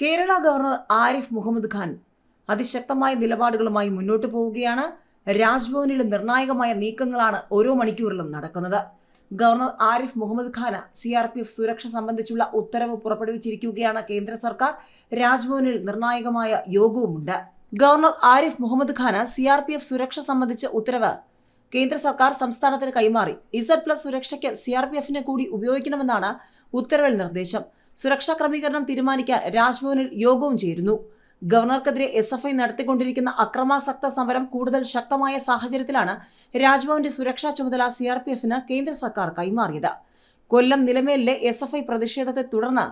Kerala governor Arif Muhammad Khan അതിശക്തമായ നിലപാടുകളുമായി മുന്നോട്ട് പോവുകയാണ്. രാജ്ഭവനിൽ നിർണായകമായ നീക്കങ്ങളാണ് ഓരോ മണിക്കൂറിലും നടക്കുന്നത്. ഗവർണർ ആരിഫ് മുഹമ്മദ് ഖാന് സി ആർ പി എഫ് സുരക്ഷ സംബന്ധിച്ചുള്ള ഉത്തരവ് പുറപ്പെടുവിച്ചിരിക്കുകയാണ് കേന്ദ്ര സർക്കാർ. രാജ്ഭവനിൽ നിർണായകമായ യോഗവുമുണ്ട്. ഗവർണർ ആരിഫ് മുഹമ്മദ് ഖാന് സി ആർ പി എഫ് സുരക്ഷ സംബന്ധിച്ച ഉത്തരവ് കേന്ദ്ര സർക്കാർ സംസ്ഥാനത്തിന് കൈമാറി. ഇസഡ് പ്ലസ് സുരക്ഷയ്ക്ക് സി ആർ പി എഫിനെ കൂടി ഉപയോഗിക്കണമെന്നാണ് ഉത്തരവിൽ നിർദ്ദേശം. സുരക്ഷാ ക്രമീകരണം തീരുമാനിക്കാൻ രാജ്ഭവനിൽ യോഗവും ചേരുന്നു. ഗവർണർക്കെതിരെ എസ് എഫ് ഐ നടത്തിക്കൊണ്ടിരിക്കുന്ന അക്രമാസക്ത സമരം കൂടുതൽ ശക്തമായ സാഹചര്യത്തിലാണ് രാജ്ഭവന്റെ സുരക്ഷാ ചുമതല സി ആർ പി എഫിന് കേന്ദ്ര സർക്കാർ കൈമാറിയത്. കൊല്ലം നിലമേലിലെ എസ് എഫ് ഐ പ്രതിഷേധത്തെ തുടർന്ന്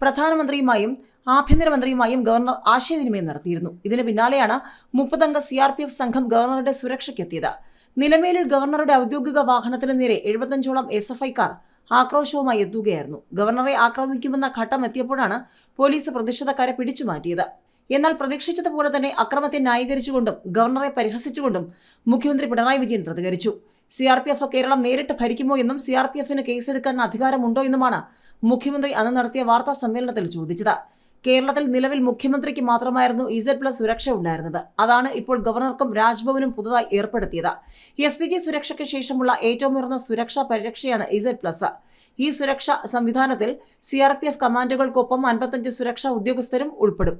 പ്രധാനമന്ത്രിയുമായും ആഭ്യന്തരമന്ത്രിയുമായും ഗവർണർ ആശയവിനിമയം നടത്തിയിരുന്നു. ഇതിന് പിന്നാലെയാണ് മുപ്പതംഗ സി ആർ പി എഫ് സംഘം ഗവർണറുടെ സുരക്ഷയ്ക്കെത്തിയത്. നിലമേലിൽ ഗവർണറുടെ ഔദ്യോഗിക വാഹനത്തിന് നേരെ എഴുപത്തഞ്ചോളം എസ് എഫ് ഐക്കാർ ആക്രോശവുമായി എത്തുകയായിരുന്നു. ഗവർണറെ ആക്രമിക്കുമെന്ന ഘട്ടം എത്തിയപ്പോഴാണ് പോലീസ് പ്രതിഷേധക്കാരെ പിടിച്ചു മാറ്റിയത്. എന്നാൽ പ്രതീക്ഷിച്ചതുപോലെ തന്നെ അക്രമത്തെ ന്യായീകരിച്ചുകൊണ്ടും ഗവർണറെ പരിഹസിച്ചുകൊണ്ടും മുഖ്യമന്ത്രി പിണറായി വിജയൻ പ്രതികരിച്ചു. C R P F Keralam നേരിട്ട് ഭരിക്കുമോ എന്നും സി ആർ പി എഫിന് കേസെടുക്കാൻ അധികാരമുണ്ടോ എന്നുമാണ് മുഖ്യമന്ത്രി അന്ന് നടത്തിയ വാർത്താ സമ്മേളനത്തിൽ ചോദിച്ചത്. കേരളത്തിൽ നിലവിൽ മുഖ്യമന്ത്രിക്ക് മാത്രമായിരുന്നു ഇസഡ് പ്ലസ് സുരക്ഷ ഉണ്ടായിരുന്നത്. അതാണ് ഇപ്പോൾ ഗവർണർക്കും രാജ്ഭവനും പുതുതായി ഏർപ്പെടുത്തിയത്. എസ് പി ജി സുരക്ഷയ്ക്ക് ശേഷമുള്ള ഏറ്റവും ഉയർന്ന സുരക്ഷാ പരിരക്ഷയാണ് ഇസഡ് പ്ലസ്. ഈ സുരക്ഷാ സംവിധാനത്തിൽ സി ആർ പി എഫ് കമാൻഡുകൾക്കൊപ്പം അൻപത്തഞ്ച് സുരക്ഷാ ഉദ്യോഗസ്ഥരും ഉൾപ്പെടും.